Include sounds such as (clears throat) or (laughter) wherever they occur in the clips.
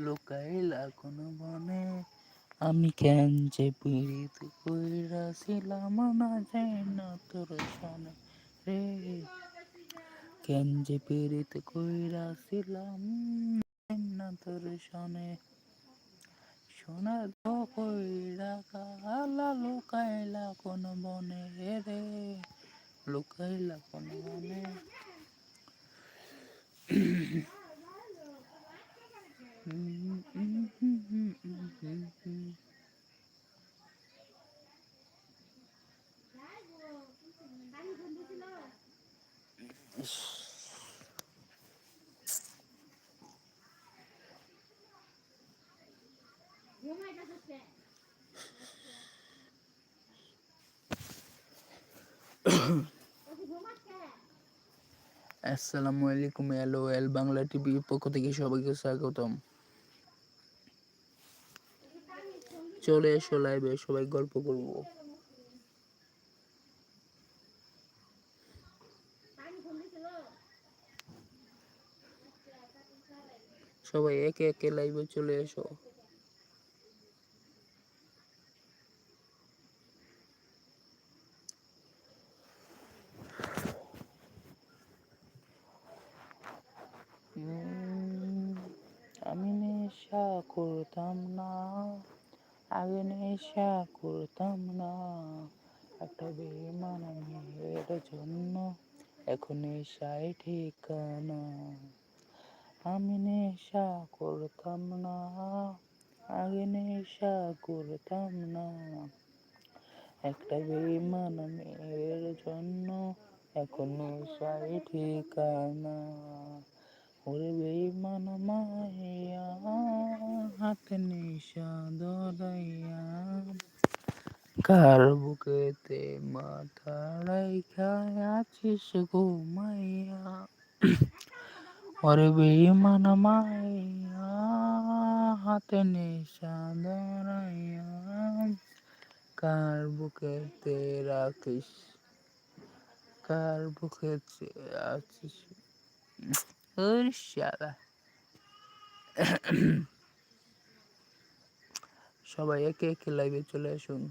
লুকাইলা কোন বনে। আমি কেন যে পীড়িত কইরাছিলাম না যেন তোর সনে রে। কেন যে পীড়িত কইরাছিলাম না তোর সনে। সোনার কইরা কালা লুকাইলা কোন বনে রে। লুকাইলা কোন বনে। আসসালামু আলাইকুম এলো বাংলা টিভির পক্ষ থেকে সবাইকে স্বাগতম। চলে এসো লাইভে সবাই গল্প করব। সবাই একে একে লাইভে চলে এসো। আমি নেশা করতাম না। আগে নেশা করতাম না। একটা বেমান মেয়ের জন্য এখন নেশায় ঠিকানা। আমি নেশা করতাম না আগে নেশা করতাম না। একটা বেমান মেয়ের জন্য এখন নেশায় ঠিকানা। ওরে বেইমান মাইয়া হাতে নেশা দরাইয়া কার বুকেতে মাথা রাইখা আছিস ঘুমাইয়া ওরে বেইমান মাইয়া হাতে নেশা দরাইয়া কার বুকেতে রাখিস, কার বুকেতে আছিস? Shit. (coughs) সবাই একে একে লাইভে চলে আসুন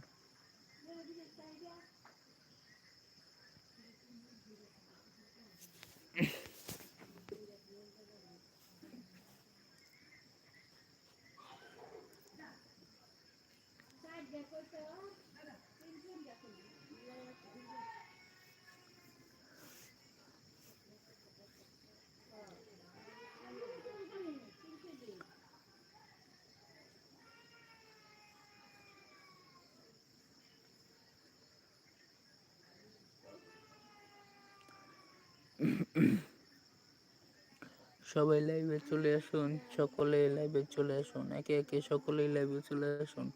সবাই লাইভে চলে আসুন সকলে লাইভে চলে আসুন একে একে সকলেই লাইভে চলে আসুন।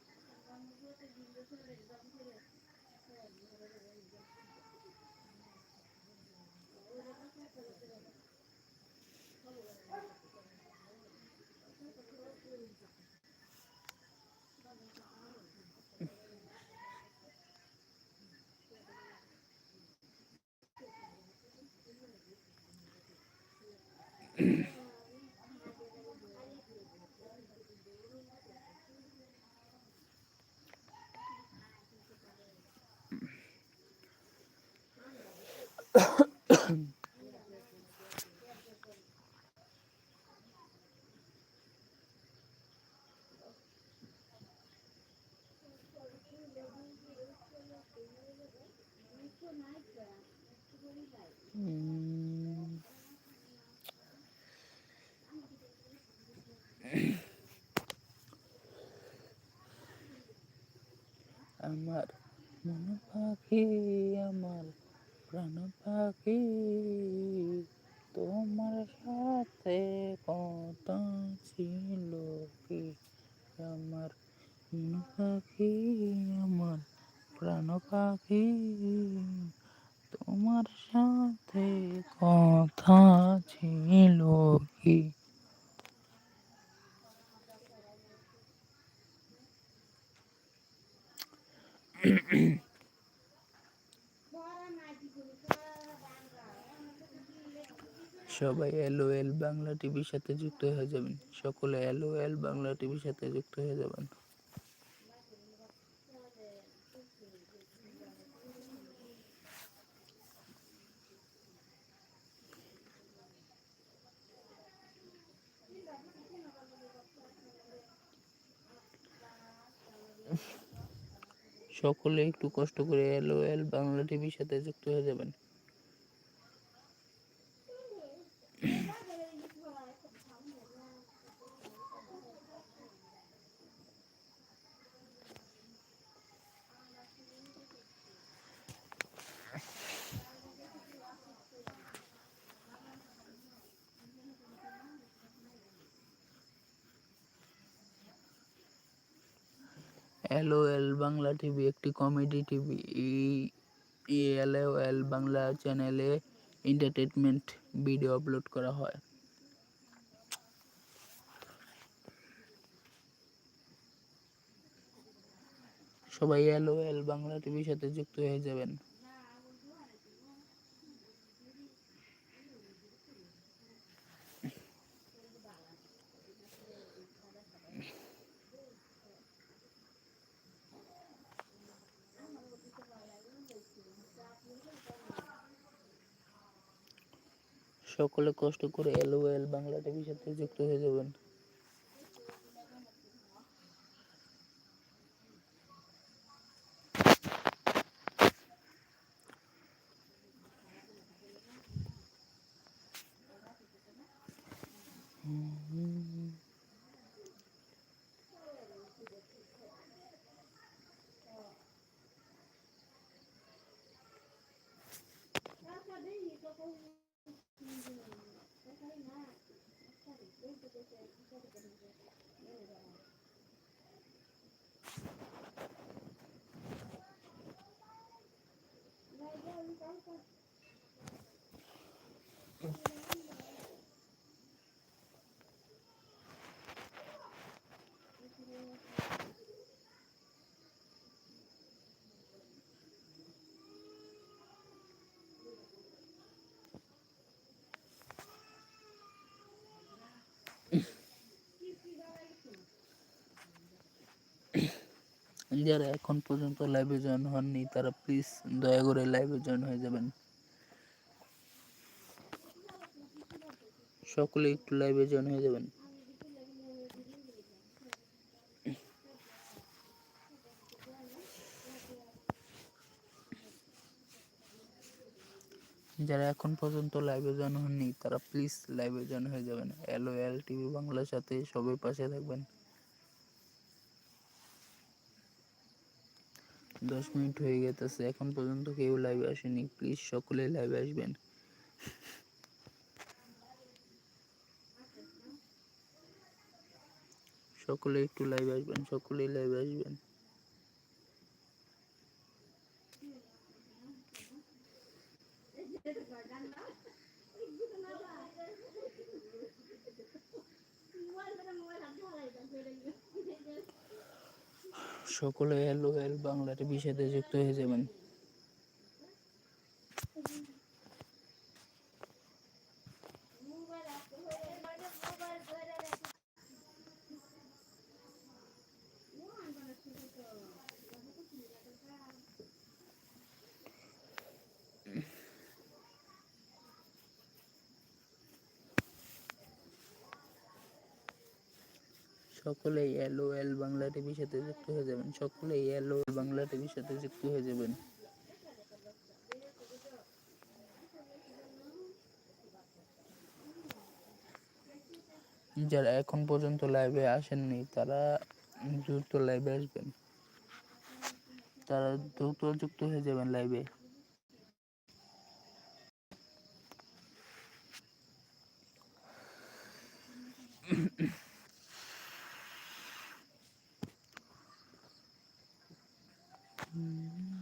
mm (clears throat) আমার মন পাখি, আমার প্রাণ পাখি। তোমার সাথে কথা ছিল কি? আমার মন পাখি, আমার প্রাণ পাখি। তোমার সাথে কথা ছিল কি? সবাই এলওএল বাংলা টিভির সাথে যুক্ত হয়ে যাবেন। সকলে এলওএল বাংলা টিভির সাথে যুক্ত হয়ে যাবেন। সকলে একটু কষ্ট করে এলওএল বাংলা টিভির সাথে যুক্ত হয়ে যাবেন। এলওএল বাংলা টিভি, একটি কমেডি টিভি। এলওএল বাংলা চ্যানেলে এন্টারটেনমেন্ট ভিডিও আপলোড করা হয়। সবাই এলওএল বাংলা টিভির সাথে যুক্ত হয়ে যাবেন। সকলে কষ্ট করে এলওএল বাংলা টিভির সাথে যুক্ত হয়ে যাবেন। যারা এখন পর্যন্ত লাইভে জয়েন হননি, তারা প্লিজ দয়া করে লাইভে জয়েন হয়ে যাবেন। সকলে একটু লাইভে জয়েন হয়ে যাবেন। যারা এখন পর্যন্ত লাইভে জয়েন হননি, তারা প্লিজ লাইভে জয়েন হয়ে যাবেন। এল এল টিভি বাংলার সাথে সবাই পাশে থাকবেন। দশ মিনিট হয়ে গেছে এখন পর্যন্ত কেউ লাইভে আসেনি প্লিজ সকলে লাইভে আসবেন। সকলে একটু লাইভে আসবেন, সকলেই লাইভে আসবেন। সকলে এলো বাংলাতে বাংলা টিভির যুক্ত হয়ে যাবেন। সকলেই এলো এল বাংলা টিভির সাথে যুক্ত হয়ে যাবেন। সকলেই এল বাংলা টিভির সাথে যুক্ত হয়ে যাবেন। যারা এখন পর্যন্ত লাইভে আসেননি, তারা দ্রুত লাইভে আসবেন। তারা দ্রুত যুক্ত হয়ে যাবেন লাইভে Mm-hmm.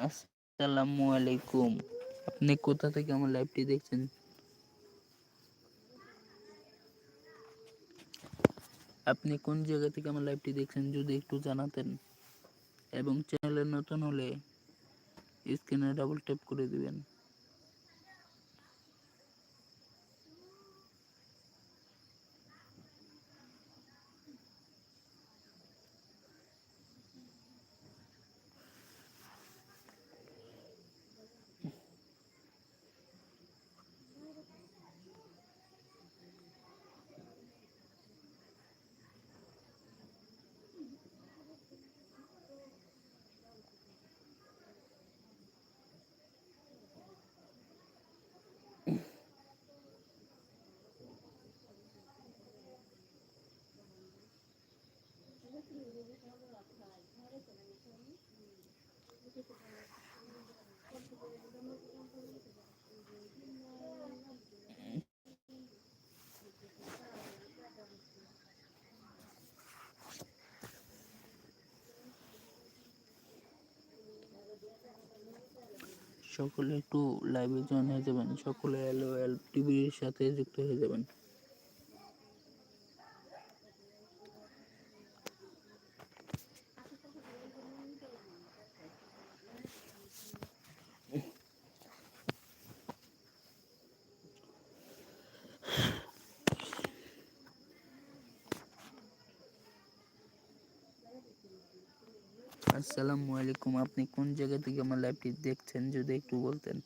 আসসালামু আলাইকুম। আপনি কোথা থেকে আমার লাইভটি দেখছেন? আপনি কোন জায়গা থেকে আমার লাইভটি দেখছেন যদি একটু জানাতেন। এবং চ্যানেলে নতুন হলে স্ক্রিনে ডাবল ট্যাপ করে দিবেন। সকলে একটু লাইভে জয়েন হয়ে যাবেন সকলে এল এল টিভির সাথে যুক্ত হয়ে যাবেন। আসসালামু আলাইকুম, আপনি কোন জায়গা থেকে আমার লাইভটি দেখছেন? যদি একটু বলতেন।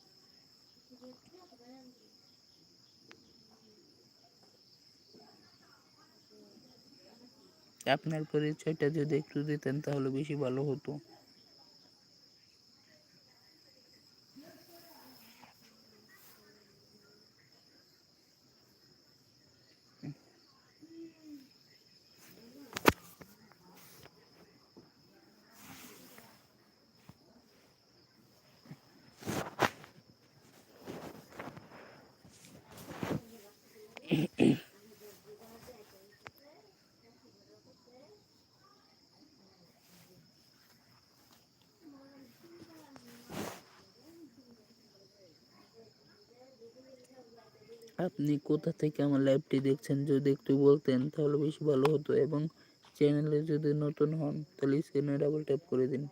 আপনার পরিচয়টা যদি একটু দিতেন, তাহলে বেশি ভালো হতো। আপনি কোথা থেকে আমার লাইভটি দেখছেন যদি একটু বলতেন, তাহলে বেশি ভালো হতো। এবং চ্যানেলে যদি নতুন হন, তাহলে স্ক্রিনে ডাবল ট্যাপ করে দিন।